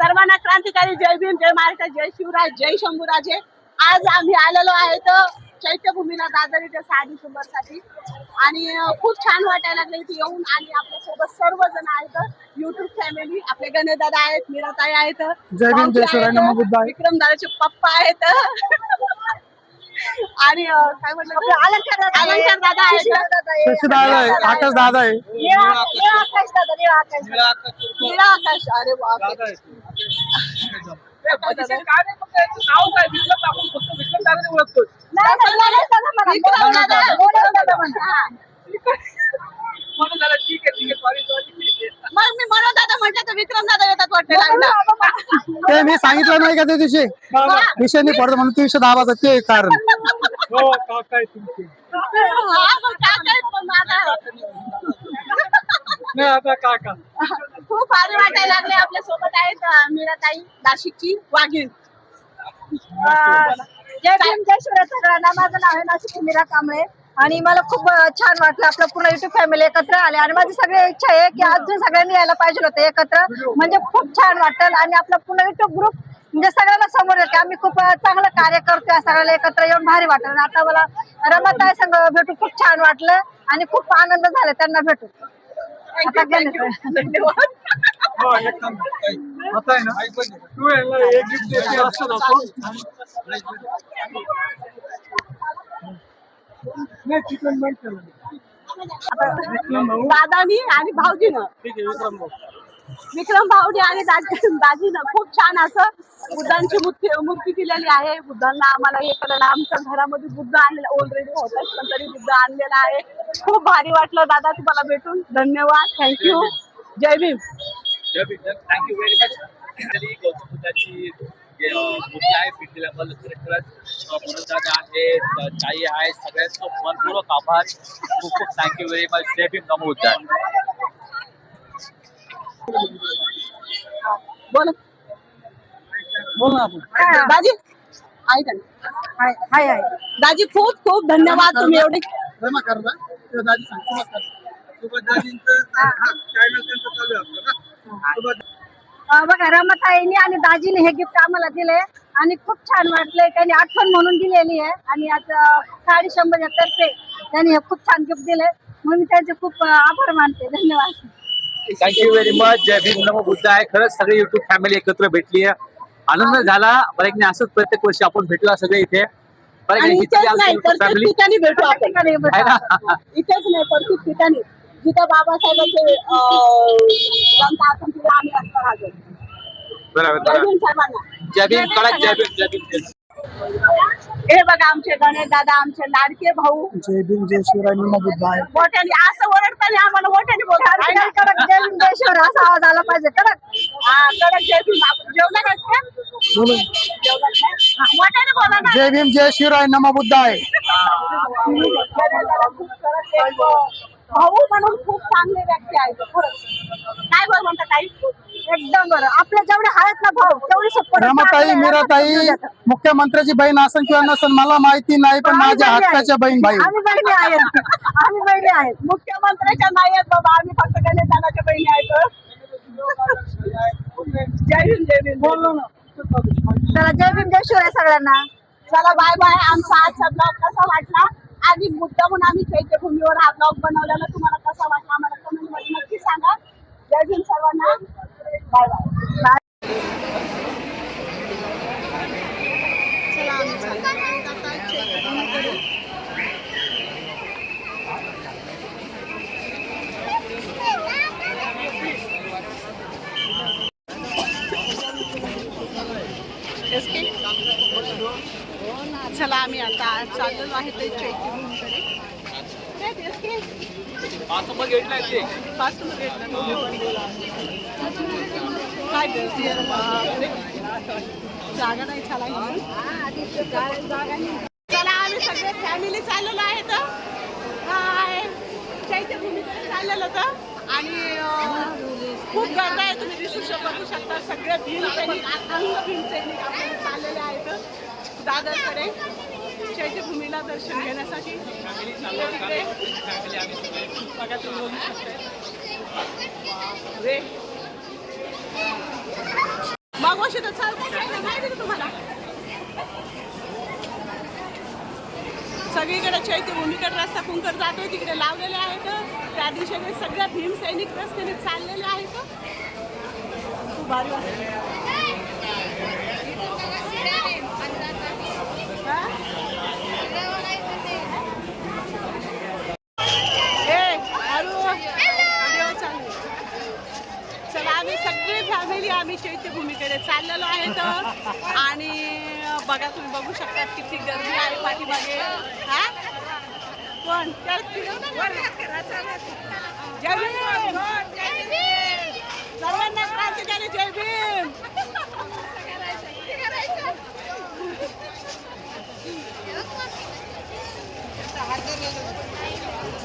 सर्वांना क्रांतिकारी जय भीम जय महाराष्ट्र जय शिवराय जय शंभूराजे. आज आम्ही आलेलो आहे तर चैत्यभूमीला दादर इथे सहा डिसेंबरसाठी आणि खूप छान वाटायला लागले इथे येऊन. आणि आपल्यासोबत सर्वजण आहेत. युट्यूब फॅमिली आपले गणेश दादा आहेत मीराताई आहेत. विक्रम दादाचे पप्पा आहेत. आणि काय अलंकार दादा अलंकार दादा आहेत शशी दादा आहे. आकाश दादा आहे. आकाश. अरे विक्रम दादा विक्रम दादा म्हणा. हा. मग मी दादा म्हटलं तर विक्रम दादा येतात वाटते लागला ते मी सांगितलं नाही का त्या दिवशी? विषय नाही पडतो म्हणून दिवशी दाबाचा ते कारण. हो का काय तुमचे. हा, मग काय काय पण आता नाही आता काका. खूप भारी वाटायला लागले. आपल्यासोबत आहेत अं, मीराताई नाशिकची वाघीण. जय भीम जय शिवराय सगळ्यांना. माझं नाव आहे नाशिक मीरा कांबळे. आणि मला खूप छान वाटलं. आपलं पूर्ण युट्यूब फॅमिली एकत्र आले. आणि माझी सगळी इच्छा आहे की आज सगळ्यांनी यायला पाहिजे होतं एकत्र. म्हणजे खूप छान वाटेल. आणि आपला पूर्ण युट्यूब ग्रुप म्हणजे सगळ्यांना समोर येते आम्ही खूप चांगलं कार्य करतोय सगळ्याला एकत्र येऊन भारी वाटेल. आणि आता मला रमाताई संघ भेटून खूप छान वाटलं आणि खूप आनंद झाला त्यांना भेटून. आता धन्यवाद. हो. आता आहे ना? तू आहे. ना एक गिफ्ट देते असं नको? नाही चिकन बंद केलं. दादानी आणि भाऊजीनं. ठीक आहे विक्रम भाऊ आणि दाजीनं खूप छान असं बुद्धांची मूर्ती मूर्ती दिलेली आहे. बुद्धांना आम्हाला हे कळलं आमच्या घरामध्ये बुद्ध आणलेला ऑलरेडी होता पण तरी बुद्ध आणलेला आहे. खूप भारी वाटलं दादा तुम्हाला भेटून. धन्यवाद. Thank you Jai Bhim. Thank you very much Gautam बुद्धाची मूर्ती आहे भेट दिल्याबद्दल खरंच दादा आहेत ताई आहेत सगळ्यांचं मनपूर्वक आभार. खूप खूप थँक्यू व्हेरी मच जय भीम. नमो बोल. बोल ना आपण दाजी? हाय हाय हाय. दाजी खूप खूप धन्यवाद तुम्ही एवढे. प्रेमा करता ते दाजी सांगतो सोबत दाजींचं चॅनल त्यांचं चालू आहे आपलं ना सोबत अं, बघा रमाताईने आणि दाजीने हे गिफ्ट आम्हाला दिले आणि खूप छान वाटले त्यांनी आठवण म्हणून दिलेली आहे. आणि आता साडे शंभर तर्फे त्यांनी हे खूप छान गिफ्ट दिले म्हणून मी त्यांचे खूप अं, आभार मानते. धन्यवाद. थँक्यू व्हेरी मच जय भीम. नमो बुद्धाय खरंच सगळी युट्यूब फॅमिली एकत्र भेटली आहे. आनंद झाला. बरं असंच प्रत्येक वर्षी आपण भेटलो सगळे इथे. ठिकाणी भेटू आपण ठिकाणी भेटू. आहे ना? इथेच नाही प्रत्येक ठिकाणी. जिथं बाबासाहेबांचे जय भीम कडक जय भीम जय भीम. हे बघा आमचे गणेश दादा आमचे लाडके भाऊ. जय भीम जय शिवराय नमो बुद्धाय मोठ्याने असं ओरडताना आम्हाला मोठ्याने बोलतात ना? कडक जय भीम जय शिवराय असा आवाज आला पाहिजे कडक. हा, कडक जय भीम आपण का? बोलू? हा, मोठ्याने बोला ना. जय भीम जय शिवराय नमो बुद्धाय. गणेश दादा खूप खरंच एक, अं, भाऊ म्हणून खूप चांगले व्यक्ती आहेत खरंच. काय बरं म्हणता काही एकदम बरं. आपल्या जेवढे आहेत ना भाऊ तेवढे सपोर्ट रमाताई मीराताई मुख्यमंत्र्याची बहीण असन किंवा नसन मला माहिती नाही पण माझ्या हक्काच्या बहीण भाई. आम्ही बहिणी आहेत. आम्ही बहिणी आहेत. मुख्यमंत्र्याच्या नाही आहेत बाबा आम्ही फक्त गणेश दादाच्या बहिणी आहेत. जय भीम जय भीम बोललो ना. चला जय भीम जय शिवराय सगळ्यांना. चला बाय बाय. आमचा आजचा ब्लॉग कसा वाटला? आधी मुद्दाहून म्हणून आम्ही चैत्यभूमीवर हा ब्लॉग बनवलेला. तुम्हाला कसा वाटला आम्हाला कमेंटमध्ये नक्की सांगा. जय हिंद सर्वांना. बाय बाय चला आम्ही चाललो आता चैत्यभूमीकडे एसके चला आम्ही आता चाललेलो आहे ते काय एसके? पाच नंबर ना. काय गर्दी. जागा नाही चला चला आम्ही सगळे फॅमिली चाललेलो आहे तर. हाय. चैत्यभूमीकडे चाललेलो तर. आणि खूप गर्दी आहे तुम्ही दिसू शक- बघू शकता. सगळे भीम सैनिक अखंड भीम सैनिक आपल्याला चाललेले आहेत दादरकडे चैत्यभूमीला दर्शन घेण्यासाठी चाललो तिकडे. बघू तर चालतं माहिती तुम्हाला? सगळीकडे चैत्यभूमीकडे रस्ता कुंकर जातोय तिकडे लावलेले आहेत. त्या दिशेने सगळ्या भीमसैनिक रस्त्याने चाललेले आहेत. खूप भारी वाटतं. हा? ए, हळू. व्हिडिओ चालू आहे. चला आम्ही सगळी फॅमिली आम्ही चैत्यभूमीकडे चाललेलो आहेत आणि बघा तुम्ही बघू शकता किती गर्दी आहे पाठीमागे. हा? पण सर्वांना जय भीम!